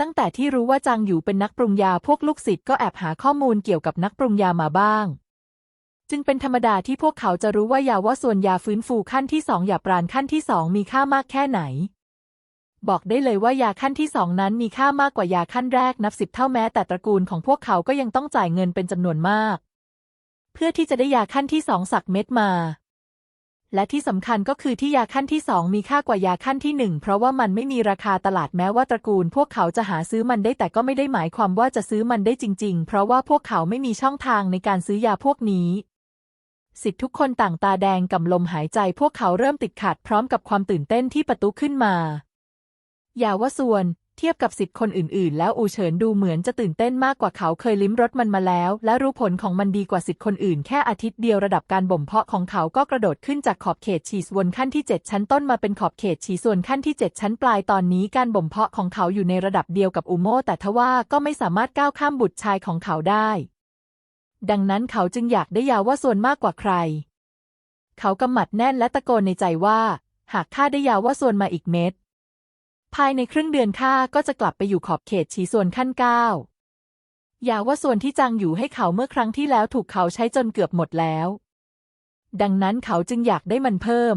ตั้งแต่ที่รู้ว่าจางอยู่เป็นนักปรุงยาพวกลูกศิษย์ก็แอบหาข้อมูลเกี่ยวกับนักปรุงยามาบ้าง จึงเป็นธรรมดาที่พวกเขาจะรู้ว่ายาว่าส่วนยาฟื้นฟูขั้นที่สองยาปราณขั้นที่สองมีค่ามากแค่ไหน บอกได้เลยว่ายาขั้นที่สองนั้นมีค่ามากกว่ายาขั้นแรกนับสิบเท่าแม้แต่ตระกูลของพวกเขาก็ยังต้องจ่ายเงินเป็นจำนวนมาก เพื่อที่จะได้ยาขั้นที่สองสักเม็ดมา และที่สำคัญก็คือที่ยาขั้นที่สองมีค่ากว่ายาขั้นที่หนึ่งเพราะว่ามันไม่มีราคาตลาดแม้ว่าตระกูล พวกเขาจะหาซื้อมันได้แต่ก็ไม่ได้หมายความว่าจะซื้อมันได้จริง ๆ เพราะว่าพวกเขาไม่มีช่องทางในการซื้อยาพวกนี้สิทธิ์ทุกคนต่างตาแดงกำลมหายใจพวกเขาเริ่มติดขัดพร้อมกับความตื่นเต้นที่ประตูขึ้นมา อย่าว่าส่วน เทียบกับสิทธิ์คนอื่นๆ แล้วอูเฉินดูเหมือนจะตื่นเต้นมากกว่าเขาเคยลิ้มรสมันมาแล้ว และรู้ผลของมันดีกว่าสิทธิ์คนอื่น แค่อาทิตย์เดียวระดับการบ่มเพาะของเขาก็กระโดดขึ้นจากขอบเขตฉีส่วนขั้นที่ 7 ชั้นต้นมาเป็นขอบเขตฉีส่วนขั้นที่ 7 ชั้นปลายตอนนี้การบ่มเพาะของเขาอยู่ในระดับเดียวกับอุโมแต่ทว่าก็ไม่สามารถก้าวข้ามบุตรชายของเขาได้ ดังนั้นเขาจึงอยากได้ยาว่าส่วนมากกว่าใคร เขากำหมัดแน่นและตะโกนในใจว่า หากข้าได้ยาว่าส่วนมาอีกเม็ด ภายในครึ่งเดือนข้าก็จะกลับไปอยู่ขอบเขตฉีส่วนขั้นเก้าอย่าว่าส่วนที่จังอยู่ให้เขาเมื่อครั้งที่แล้วถูกเขาใช้จนเกือบหมดแล้ว ดังนั้นเขาจึงอยากได้มันเพิ่ม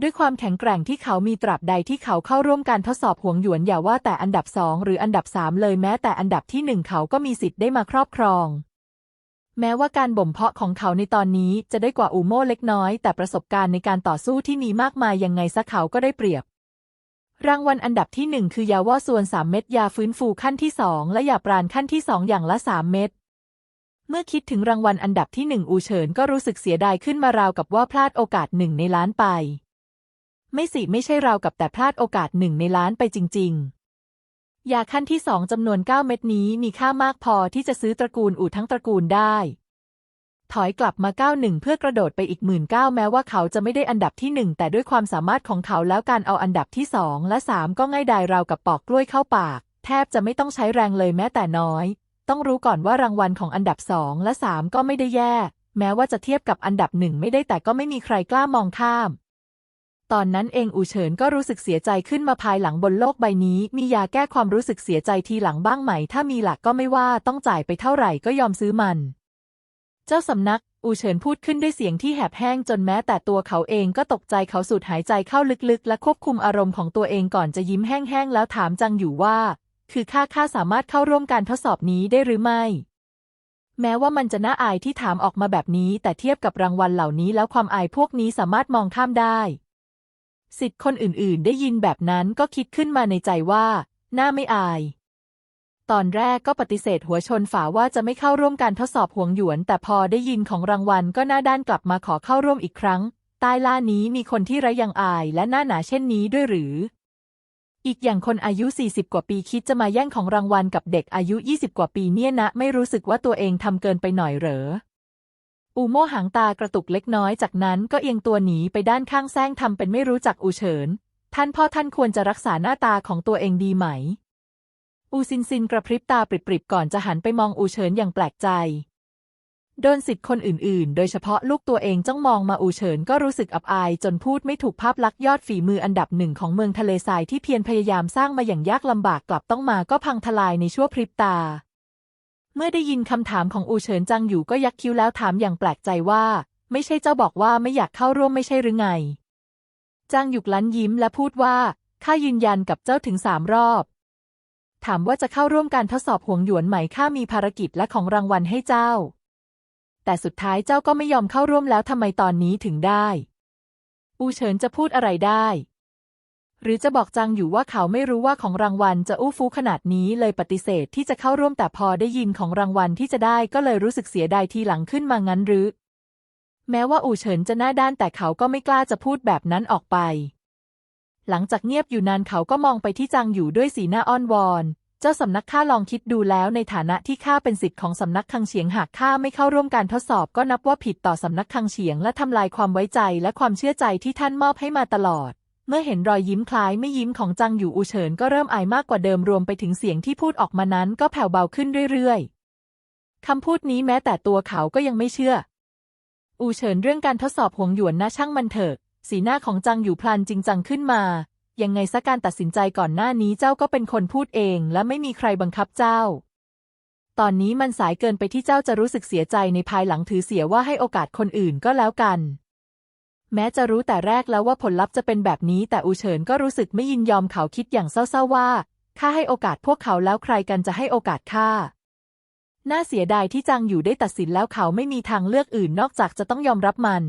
ด้วยความแข็งแกร่งที่เขามีตราบใดที่เขาเข้าร่วมการทดสอบห่วงหยวนอย่าว่าแต่อันดับสองหรืออันดับสามเลยแม้แต่อันดับที่หนึ่งเขาก็มีสิทธิ์ได้มาครอบครอง แม้ว่าการบ่มเพาะของเขาในตอนนี้จะได้กว่าอูโม่เล็กน้อย แต่ประสบการณ์ในการต่อสู้ที่มีมากมายยังไงซะเขาก็ได้เปรียบ รางวัลอันดับที่หนึ่งคือยาว่าส่วนสามเม็ดยาฟื้นฟูขั้นที่สองและยาปราณขั้นที่สองอย่างละสามเม็ดเมื่อคิดถึงรางวัลอันดับที่หนึ่งอูเฉินก็รู้สึกเสียดายขึ้นมาราวกับว่าพลาดโอกาสหนึ่งในล้านไป ไม่สิไม่ใช่ราวกับแต่พลาดโอกาสหนึ่งในล้านไปจริง ๆ ยาขั้นที่สองจำนวนเก้าเม็ดนี้มีค่ามากพอที่จะซื้อตระกูลอูทั้งตระกูลได้ ถอยกลับมาก้าวหนึ่งเพื่อกระโดดไปอีกหมื่นเก้าแม้ว่าเขาจะไม่ได้อันดับที่หนึ่งแต่ด้วยความสามารถของเขาแล้วการเอาอันดับที่สองและสามก็ง่ายดายราวกับปอกกล้วยเข้าปาก แทบจะไม่ต้องใช้แรงเลยแม้แต่น้อย ต้องรู้ก่อนว่ารางวัลของอันดับสองและสามก็ไม่ได้แย่ แม้ว่าจะเทียบกับอันดับหนึ่งไม่ได้แต่ก็ไม่มีใครกล้ามองข้าม ตอนนั้นเองอูเฉินก็รู้สึกเสียใจขึ้นมาภายหลังบนโลกใบนี้ มียาแก้ความรู้สึกเสียใจทีหลังบ้างไหม ถ้ามีหลักก็ไม่ว่าต้องจ่ายไปเท่าไหร่ก็ยอมซื้อมัน เจ้าสำนัก อูเฉินพูดขึ้นด้วยเสียงที่แหบแห้งจนแม้แต่ตัวเขาเองก็ตกใจเขาสูดหายใจเข้าลึกๆ และควบคุมอารมณ์ของตัวเองก่อนจะยิ้มแห้งๆแล้วถามจังอยู่ว่า คือข้าข้าสามารถเข้าร่วมการทดสอบนี้ได้หรือไม่ แม้ว่ามันจะน่าอายที่ถามออกมาแบบนี้แต่เทียบกับรางวัลเหล่านี้แล้วความอายพวกนี้สามารถมองข้ามได้สิทธิ์คนอื่นๆ ได้ยินแบบนั้นก็คิดขึ้นมาในใจว่า น่าไม่อาย ตอนแรกก็ปฏิเสธหัวชนฝาว่าจะไม่เข้าร่วมการทดสอบห่วงหยวน แต่พอได้ยินของรางวัลก็หน้าด้านกลับมาขอเข้าร่วมอีกครั้ง ใต้ล่านี้มีคนที่ไร้ยังอายและหน้าหนาเช่นนี้ด้วยหรือ อีกอย่างคนอายุ 40 กว่าปีคิดจะมาแย่งของรางวัลกับเด็กอายุ 20 กว่าปีเนี่ยนะ ไม่รู้สึกว่าตัวเองทำเกินไปหน่อยเหรออูโม่หางตากระตุกเล็กน้อยจากนั้นก็เอียงตัวหนีไปด้านข้างแซงทำเป็นไม่รู้จักอูเฉิน ท่านพ่อท่านควรจะรักษาหน้าตาของตัวเองดีไหม อูซินซินกระพริบตาปริบๆก่อนจะหันไปมองอูเฉินอย่างแปลกใจ โดนสิทธิ์คนอื่นๆ โดยเฉพาะลูกตัวเองจ้องมองมาอูเฉินก็รู้สึกอับอายจนพูดไม่ถูกภาพลักษณ์ยอดฝีมืออันดับหนึ่งของเมืองทะเลทรายที่เพียรพยายามสร้างมาอย่างยากลำบากกลับต้องมาก็พังทลายในชั่วพริบตา เมื่อได้ยินคำถามของอูเฉินจังอยู่ก็ยักคิ้วแล้วถามอย่างแปลกใจว่า ไม่ใช่เจ้าบอกว่าไม่อยากเข้าร่วมไม่ใช่หรือไงจางหยุกลันยิ้มและพูดว่าข้ายืนยันกับเจ้าถึงสามรอบ ถามว่าจะเข้าร่วมการทดสอบห่วงหยวนไหมข้ามีภารกิจและของรางวัลให้เจ้า แต่สุดท้ายเจ้าก็ไม่ยอมเข้าร่วมแล้วทำไมตอนนี้ถึงได้ อูเฉินจะพูดอะไรได้ หรือจะบอกจางอยู่ว่าเขาไม่รู้ว่าของรางวัลจะอู้ฟู้ขนาดนี้เลยปฏิเสธที่จะเข้าร่วมแต่พอได้ยินของรางวัลที่จะได้ก็เลยรู้สึกเสียดายทีหลังขึ้นมางั้นหรือ แม้ว่าอูเฉินจะหน้าด้านแต่เขาก็ไม่กล้าจะพูดแบบนั้นออกไป หลังจากเงียบอยู่นานเขาก็มองไปที่จางอยู่ด้วยสีหน้าอ้อนวอน เจ้าสำนักข้าลองคิดดูแล้วในฐานะที่ข้าเป็นสิทธิ์ของสำนักคังเฉียงหากข้าไม่เข้าร่วมการทดสอบก็นับว่าผิดต่อสำนักคังเฉียง และทำลายความไว้ใจและความเชื่อใจที่ท่านมอบให้มาตลอด เมื่อเห็นรอยยิ้มคล้ายไม่ยิ้มของจังอยู่อูเฉินก็เริ่มอายมากกว่าเดิมรวมไปถึงเสียงที่พูดออกมานั้นก็แผ่วเบาขึ้นเรื่อยๆคำพูดนี้แม้แต่ตัวเขาก็ยังไม่เชื่อ อูเฉินเรื่องการทดสอบหวงหยวนนะช่างมันเถอะ สีหน้าของจังอยู่พลันจริงจังขึ้นมา ยังไงซะการตัดสินใจก่อนหน้านี้เจ้าก็เป็นคนพูดเอง และไม่มีใครบังคับเจ้า ตอนนี้มันสายเกินไปที่เจ้าจะรู้สึกเสียใจในภายหลังถือเสียว่าให้โอกาสคนอื่นก็แล้วกัน แม้จะรู้แต่แรกแล้วว่าผลลัพธ์จะเป็นแบบนี้ แต่อูเฉินก็รู้สึกไม่ยินยอมเขาคิดอย่างเศร้าๆว่าข้าให้โอกาสพวกเขาแล้วใครกันจะให้โอกาสข้าน่าเสียดายที่จางอยู่ได้ตัดสินแล้วเขาไม่มีทางเลือกอื่นนอกจากจะต้องยอมรับมัน